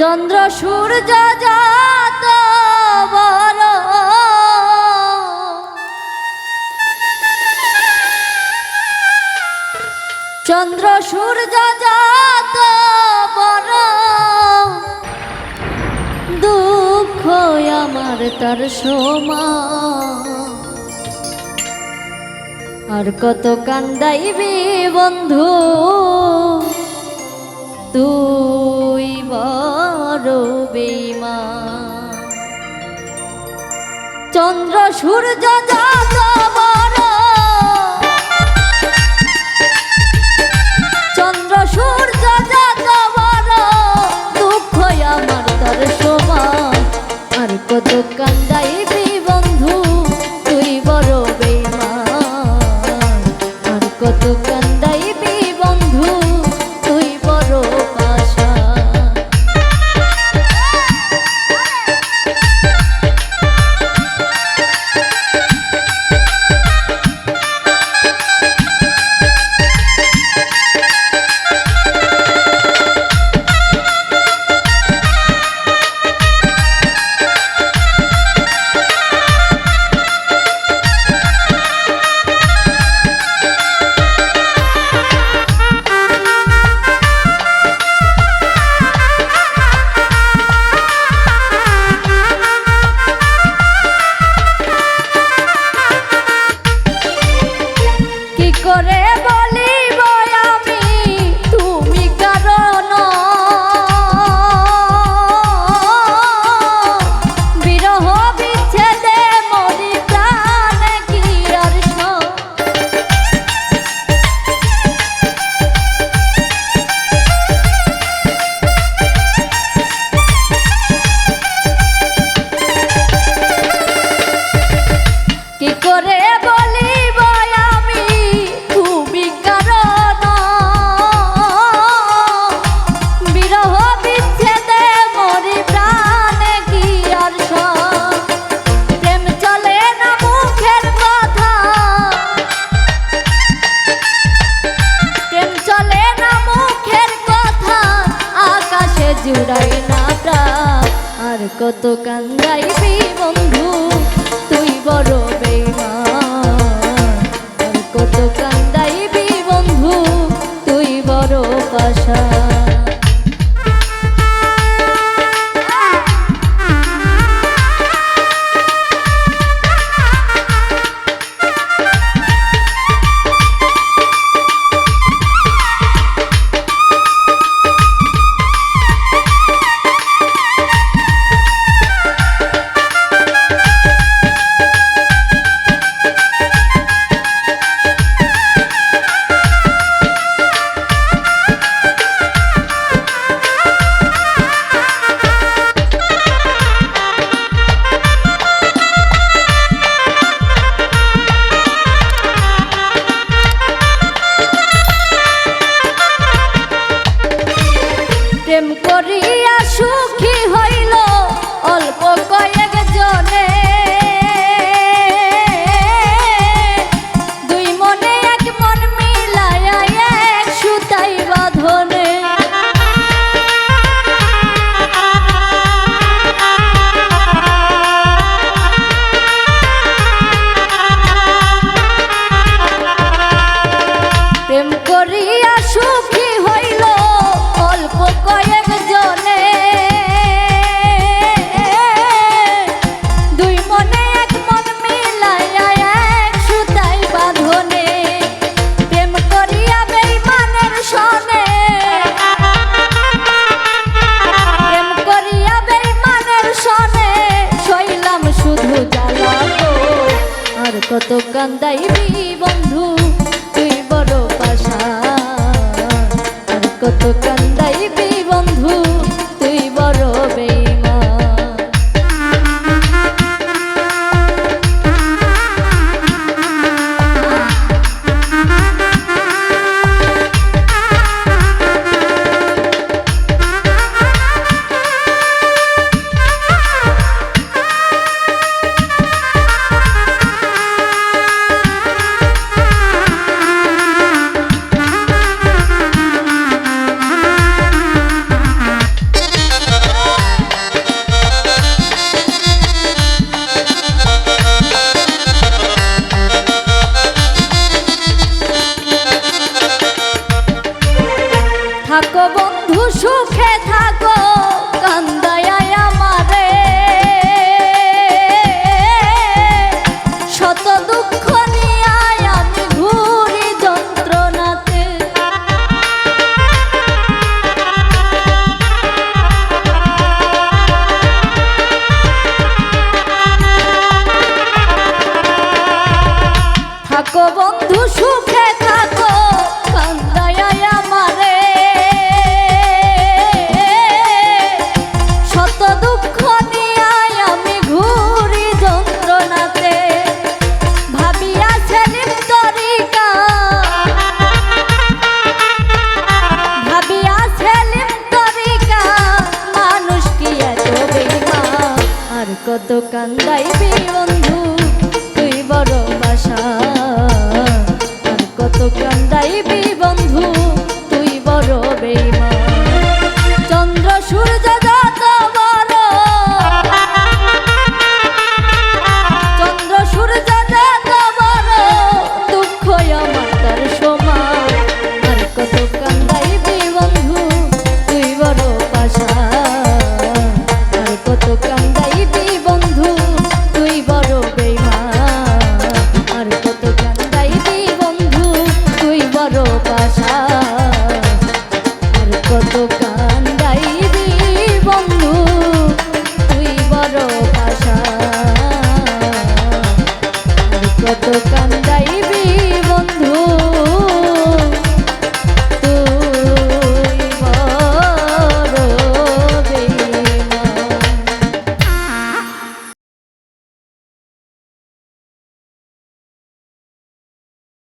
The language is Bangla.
চন্দ্র সূর্য যত চন্দ্র সূর্য যত দুঃখ আমার তার সোমা। আর কত কান্দাইবে বন্ধু। সূর্য যত বড়। চন্দ্র সূর্য যত বড় দুঃখ আমার তার সমান আর কত কান্দাইবি বন্ধু, তুই বড় বেমা জুড়াই না প্রাণ। আর কত কান্দাইবি বন্ধু তুই বড় কান্দাইবি সুখ কত কান্দাইবি বন্ধু? I don't know.